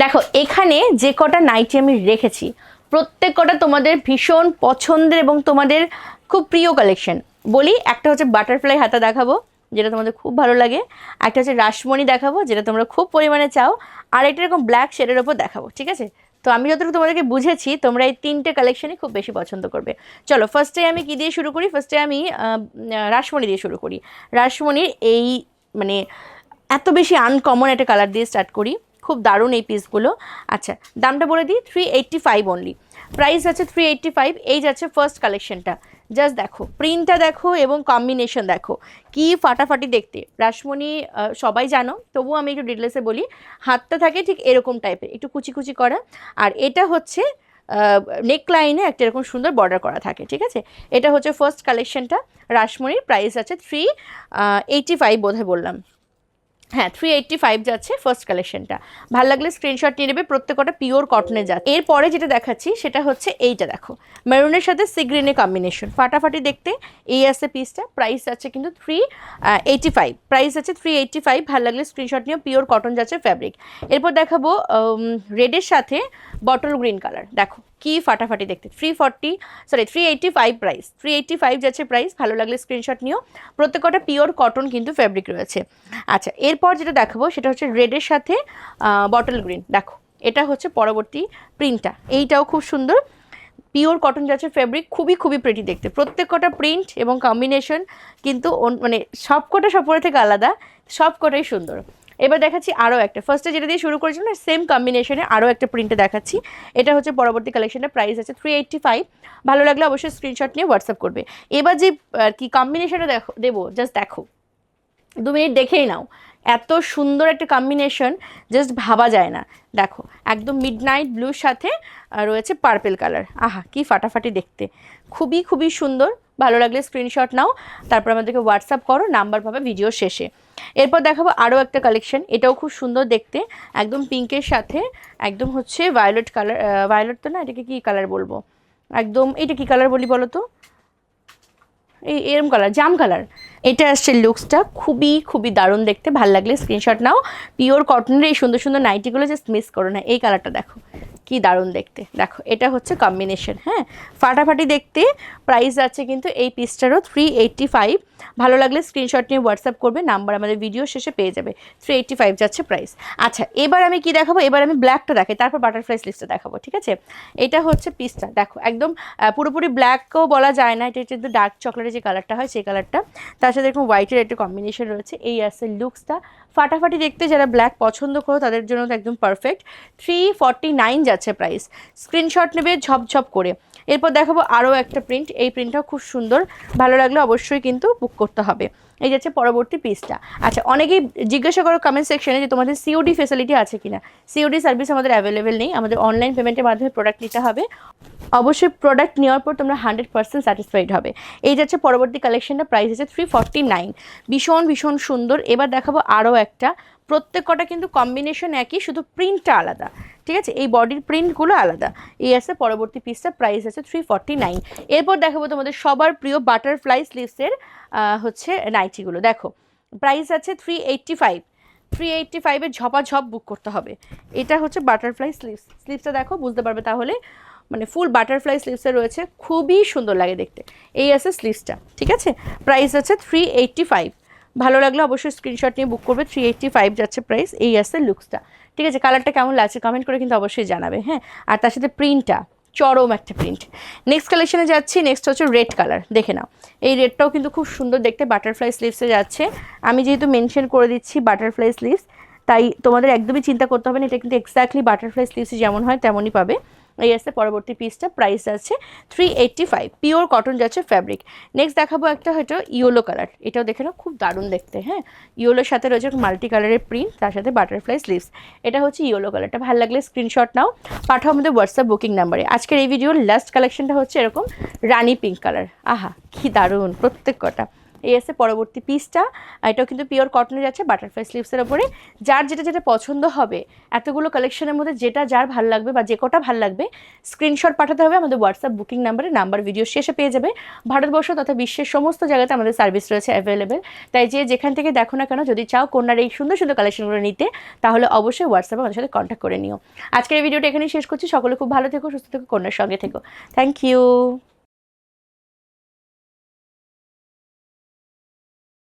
দেখো, এখানে যে কটা নাইটি আমি রেখেছি, প্রত্যেক কটা তোমাদের ভীষণ পছন্দের এবং তোমাদের খুব প্রিয় কালেকশন বলি, একটা হচ্ছে বাটারফ্লাই হাতা দেখাবো, যেটা তোমাদের খুব ভালো লাগে। একটা হচ্ছে রাসমণি দেখাবো, যেটা তোমরা খুব পরিমাণে চাও। আর একটা এরকম ব্ল্যাক শেডের ওপর দেখাবো, ঠিক আছে? তো আমি যতটুকু তোমাদেরকে বুঝেছি, তোমরা এই তিনটে কালেকশনই খুব বেশি পছন্দ করবে। চলো ফার্স্টে আমি কি দিয়ে শুরু করি? ফার্স্টে আমি রাসমণি দিয়ে শুরু করি। রাসমণির এই মানে এত বেশি আনকমন একটা কালার দিয়ে স্টার্ট করি। খুব দারুণ এই পিসগুলো আচ্ছা দামটা বলে দিই three eighty five only price আছে থ্রি এইট্টি ফাইভ এই যাচ্ছে ফার্স্ট কালেকশনটা জাস্ট দেখো প্রিন্টটা দেখো এবং কম্বিনেশন দেখো। কি ফাটাফাটি দেখতে। রাসমণি সবাই জানো, তবুও আমি একটু ডিটেলসে বলি, হাতটা থাকে ঠিক এরকম টাইপের একটু কুচি কুচি করা। আর এটা হচ্ছে নেক লাইনে একটা এরকম সুন্দর বর্ডার করা থাকে, ঠিক আছে? এটা হচ্ছে ফার্স্ট কালেকশনটা রাসমণির প্রাইস আছে থ্রি এইটটি ফাইভ বোধহয় বললাম। হ্যাঁ থ্রি এইটটি ফাইভ যাচ্ছে ফার্স্ট কালেকশনটা ভালো লাগলে স্ক্রিনশট নিয়ে নেবে, প্রত্যেকটা পিওর কটনে যাচ্ছে। এরপরে যেটা দেখাচ্ছি, সেটা হচ্ছে এইটা দেখো। মেরুনের সাথে সিগ্রিনের কম্বিনেশন ফাটাফাটি দেখতে এই আছে পিসটা প্রাইস আছে কিন্তু থ্রি এইটটি ফাইভ প্রাইস আছে থ্রি এইটটি ফাইভ ভালো লাগলে স্ক্রিনশট নিয়ে পিওর কটন যাচ্ছে ফ্যাব্রিক এরপর দেখাবো রেডের সাথে বটল গ্রিন কালার দেখো, কি ফাটাফাটি দেখতে। Three forty sorry three eighty five price three eighty five যাচ্ছে প্রাইস ভালো লাগলে স্ক্রিনশট নিও। প্রত্যেকটা পিওর কটন কিন্তু ফ্যাব্রিক রয়েছে। আচ্ছা এরপর যেটা দেখাবো সেটা হচ্ছে রেডের সাথে বটল গ্রিন দেখো, এটা হচ্ছে পরবর্তী প্রিন্টটা এইটাও খুব সুন্দর। পিওর কটন যাচ্ছে ফেব্রিক খুবই খুবই প্রেটি দেখতে। প্রত্যেকটা প্রিন্ট এবং কম্বিনেশন কিন্তু মানে সবকটা সপরে থেকে আলাদা, সবকটাই সুন্দর। এবার দেখাচ্ছি আরও একটা। ফার্স্টে যেটা দিয়ে শুরু করেছিলাম, না সেম কম্বিনেশনে আরও একটা প্রিন্টে দেখাচ্ছি। এটা হচ্ছে পরবর্তী কালেকশনের প্রাইস আছে থ্রি এইটটি ফাইভ ভালো লাগলে অবশ্যই স্ক্রিনশট নিয়ে হোয়াটসঅ্যাপ করবে। এবার যে আর কি কম্বিনেশনটা দেখো দেবো জাস্ট দেখো। দু মিনিট দেখেই নাও। এত সুন্দর একটা কম্বিনেশন জাস্ট ভাবা যায় না। দেখো, একদম মিড নাইট ব্লুর সাথে রয়েছে পার্পেল কালার আহা, কি ফাটাফাটি দেখতে। খুবই খুবই সুন্দর। ভালো লাগলে স্ক্রিনশট নাও। তারপর আমাদেরকে হোয়াটসঅ্যাপ করো নাম্বার পাবে ভিডিও শেষে। এরপর দেখাবো আরও একটা কালেকশন এটাও খুব সুন্দর দেখতে। একদম পিঙ্কের সাথে, একদম হচ্ছে ভায়োলেট কালার ভায়োলেট তো না, এটাকে কী কালার বলব? একদম, এটা কী কালার বলি বলো তো? এই, এরম কালার জাম কালার এটা আসছে লুকসটা। খুবই খুবই দারুণ দেখতে। ভালো লাগলে স্ক্রিনশট নাও। পিওর কটনের এই সুন্দর সুন্দর নাইটিগুলো জাস্ট মিস করো না। এই কালারটা দেখো। কি দারুণ দেখতে। দেখো, এটা হচ্ছে কম্বিনেশন হ্যাঁ? ফাটাফাটি দেখতে প্রাইস আছে কিন্তু এই পিসটারও থ্রি এইটটি ফাইভ ভালো লাগলে স্ক্রিনশট নিয়ে হোয়াটসঅ্যাপ করবে নাম্বার আমাদের ভিডিও শেষে পেয়ে যাবে। থ্রি এইট্টি ফাইভ যাচ্ছে প্রাইস আচ্ছা এবার আমি কি দেখাবো? এবার আমি ব্ল্যাকটা দেখাই, তারপর বাটারফ্লাই স্লিভসটা দেখাবো, ঠিক আছে? এটা হচ্ছে পিসটা, দেখো, একদম পুরোপুরি ব্ল্যাকও বলা যায় না, এটা কিন্তু ডার্ক চকলেটের যে কালারটা হয়, সেই কালারটা তার সাথে এরকম হোয়াইটের একটা কম্বিনেশন রয়েছে, এই আছে লুকসটা ফাটাফাটি দেখতে যারা ব্ল্যাক পছন্দ করো, তাদের জন্য তো একদম পারফেক্ট থ্রি ফর্টি নাইন যাচ্ছে প্রাইস স্ক্রিনশট নেবে, ঝপঝপ করে। এরপর দেখাবো আরও একটা প্রিন্ট এই প্রিন্টটাও খুব সুন্দর। ভালো লাগলে অবশ্যই কিন্তু বুক করতে হবে। এই যাচ্ছে পরবর্তী পিসটা আচ্ছা অনেকেই জিজ্ঞাসা করো কমেন্ট সেকশনে যে তোমাদের সিওডি ফেসিলিটি আছে কিনা। সিওডি সার্ভিস আমাদের অ্যাভেলেবেল নেই। আমাদের অনলাইন পেমেন্টের মাধ্যমে প্রোডাক্ট নিতে হবে। অবশ্যই প্রোডাক্ট নেওয়ার পর তোমরা হান্ড্রেড পার্সেন্ট স্যাটিসফাইড হবে। এই যাচ্ছে পরবর্তী কালেকশনটা প্রাইস আছে থ্রি ফর্টি নাইন ভীষণ ভীষণ সুন্দর। এবার দেখাবো আরও একটা। প্রত্যেক কটা কিন্তু কম্বিনেশন একই, শুধু প্রিন্টটা আলাদা। ঠিক আছে? এই বডির প্রিন্টগুলো আলাদা। এই আছে পরবর্তী পিসটা প্রাইস আছে থ্রি ফর্টি নাইন এরপর দেখাবো তোমাদের সবার প্রিয় বাটারফ্লাই স্লিভসের হচ্ছে নাইটিগুলো দেখো প্রাইস আছে three eighty five three eighty ফাইভের ঝপাঝপ বুক করতে হবে। এটা হচ্ছে বাটারফ্লাই স্লিভস স্লিভসটা দেখো, বুঝতে পারবে তাহলে? মানে ফুল বাটারফ্লাই স্লিভসে রয়েছে, খুবই সুন্দর লাগে দেখতে। এই আছে স্লিভসটা ঠিক আছে? প্রাইস আছে থ্রি এইট্টি ফাইভ ভালো লাগলে অবশ্যই স্ক্রিনশট নিয়ে বুক করবে থ্রি এইট্টি ফাইভ যাচ্ছে প্রাইস এই আছে লুকসটা ঠিক আছে কালারটা কেমন লাগছে কমেন্ট করে কিন্তু অবশ্যই জানাবে হ্যাঁ? আর তার সাথে প্রিন্টটা চরম একটা প্রিন্ট নেক্সট কালেকশনে যাচ্ছি নেক্সট হচ্ছে রেড কালার দেখে নাও। এই রেডটাও কিন্তু খুব সুন্দর দেখতে বাটারফ্লাই স্লিভসে যাচ্ছে। আমি যেহেতু মেনশন করে দিচ্ছি বাটারফ্লাই স্লিভস তাই তোমাদের একদমই চিন্তা করতে হবে না, এটা কিন্তু এক্স্যাক্টলি বাটারফ্লাই স্লিভস যেমন হয় তেমনই পাবে। এই আসছে পরবর্তী পিসটা প্রাইস আছে three eighty five pure cotton যাচ্ছে ফ্যাব্রিক নেক্সট দেখাবো একটা হয়তো ইয়েলো কালার এটাও দেখে নাও, খুব দারুণ দেখতে হ্যাঁ? ইয়েলোর সাথে রয়েছে মাল্টি কালারের প্রিন্ট তার সাথে বাটারফ্লাই স্লিভস এটা হচ্ছে ইয়েলো কালারটা ভালো লাগলে স্ক্রিনশট নাও, পাঠাও আমাদের হোয়াটসঅ্যাপ বুকিং নাম্বারে আজকের এই ভিডিওর লাস্ট কালেকশনটা হচ্ছে এরকম, রানি পিঙ্ক কালার আহা, কি দারুণ, প্রত্যেক কটা। এই এসে পরবর্তী পিসটা এটাও কিন্তু পিওর কটনের যাচ্ছে বাটারফ্লাই স্লিভসের ওপরে। যার যেটা যেটা পছন্দ হবে, এতগুলো কালেকশনের মধ্যে যেটা যার ভালো লাগবে বা যে কটা ভালো লাগবে স্ক্রিনশট পাঠাতে হবে আমাদের হোয়াটসঅ্যাপ বুকিং নাম্বারে নাম্বার ভিডিও শেষে পেয়ে যাবে। ভারতবর্ষ তথা বিশ্বের সমস্ত জায়গাতে আমাদের সার্ভিস রয়েছে অ্যাভেলেবেল তাই যে যেখান থেকে দেখো না কেন, যদি চাও কন্যার এই সুন্দর সুন্দর কালেকশনগুলো নিতে, তাহলে অবশ্যই হোয়াটসঅ্যাপে আমাদের সাথে কন্ট্যাক্ট করে নিও। আজকের এই ভিডিওটা এখানেই শেষ করছি। সকলে খুব ভালো থেকো, সুস্থ থেকো, কন্যার সঙ্গে থেকো। Thank you